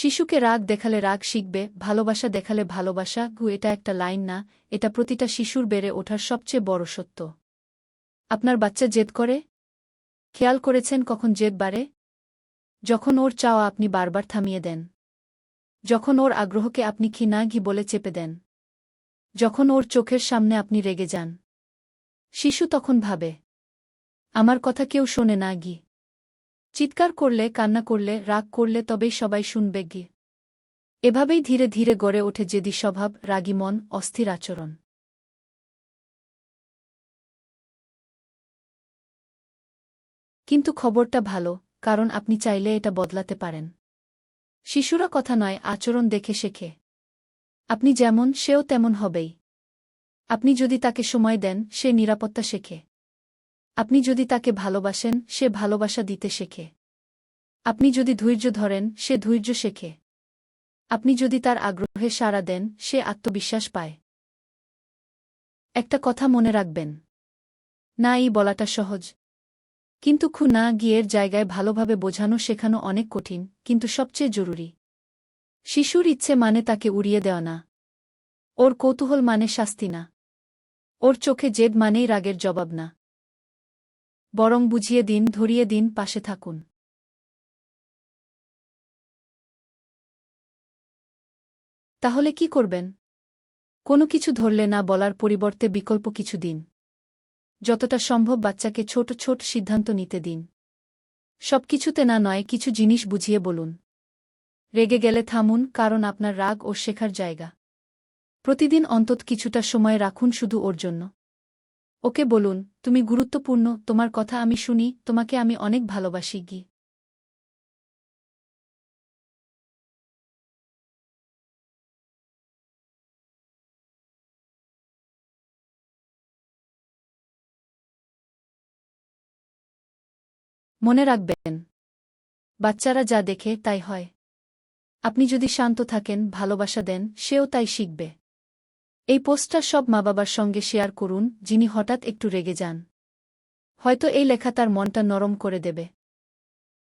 শিশুকে রাগ দেখালে রাগ শিখবে, ভালোবাসা দেখালে ভালোবাসা, গু, এটা একটা লাইন না, এটা প্রতিটা শিশুর বেড়ে ওঠার সবচেয়ে বড় সত্য। আপনার বাচ্চা জেদ করে? খেয়াল করেছেন কখন জেদ বাড়ে? যখন ওর চাওয়া আপনি বারবার থামিয়ে দেন। যখন ওর আগ্রহকে আপনি ঘি না ঘি বলে চেপে দেন। যখন ওর চোখের সামনে আপনি রেগে যান। শিশু তখন ভাবে, আমার কথা কেউ শোনে না, গি। চিৎকার করলে, কান্না করলে, রাগ করলে তবেই সবাই শুনবে গি এভাবেই ধীরে ধীরে গড়ে ওঠে জেদি স্বভাব, রাগী মন, অস্থির আচরণ। কিন্তু খবরটা ভালো, কারণ আপনি চাইলে এটা বদলাতে পারেন। শিশুরা কথা নয়, আচরণ দেখে শেখে। আপনি যেমন, সেও তেমন হবেই। আপনি যদি তাকে সময় দেন, সে নিরাপত্তা শেখে। আপনি যদি তাকে ভালোবাসেন, সে ভালোবাসা দিতে শেখে। আপনি যদি ধৈর্য ধরেন, সে ধৈর্য শেখে। আপনি যদি তার আগ্রহে সাড়া দেন, সে আত্মবিশ্বাস পায়। একটা কথা মনে রাখবেন। না, এই বলাটা সহজ। কিন্তু খু না গিয়ের জায়গায় ভালোভাবে বোঝানো শেখানো অনেক কঠিন, কিন্তু সবচেয়ে জরুরি। শিশুর ইচ্ছে মানে তাকে উড়িয়ে দেওয়া না। ওর কৌতূহল মানে শাস্তি না। ওর চোখে জেদ মানেই রাগের জবাব না। বরং বুঝিয়ে দিন, ধরিয়ে দিন, পাশে থাকুন। তাহলে কি করবেন? কোনো কিছু ধরলে না বলার পরিবর্তে বিকল্প কিছু দিন। যতটা সম্ভব বাচ্চাকে ছোট ছোট সিদ্ধান্ত নিতে দিন। সবকিছুতে না নয়, কিছু জিনিস বুঝিয়ে বলুন। রেগে গেলে থামুন, কারণ আপনার রাগ ও শেখার জায়গা। প্রতিদিন অন্তত কিছুটা সময় রাখুন শুধু ওর জন্য। ওকে বলুন, তুমি গুরুত্বপূর্ণ, তোমার কথা আমি শুনি, তোমাকে আমি অনেক ভালোবাসি, গি। মনে রাখবেন, বাচ্চারা যা দেখে তাই হয়। আপনি যদি শান্ত থাকেন, ভালোবাসা দেন, সেও তাই শিখবে। এই পোস্টটা সব মা বাবার সঙ্গে শেয়ার করুন, যিনি হঠাৎ একটু রেগে যান। হয়তো এই লেখা তার মনটা নরম করে দেবে।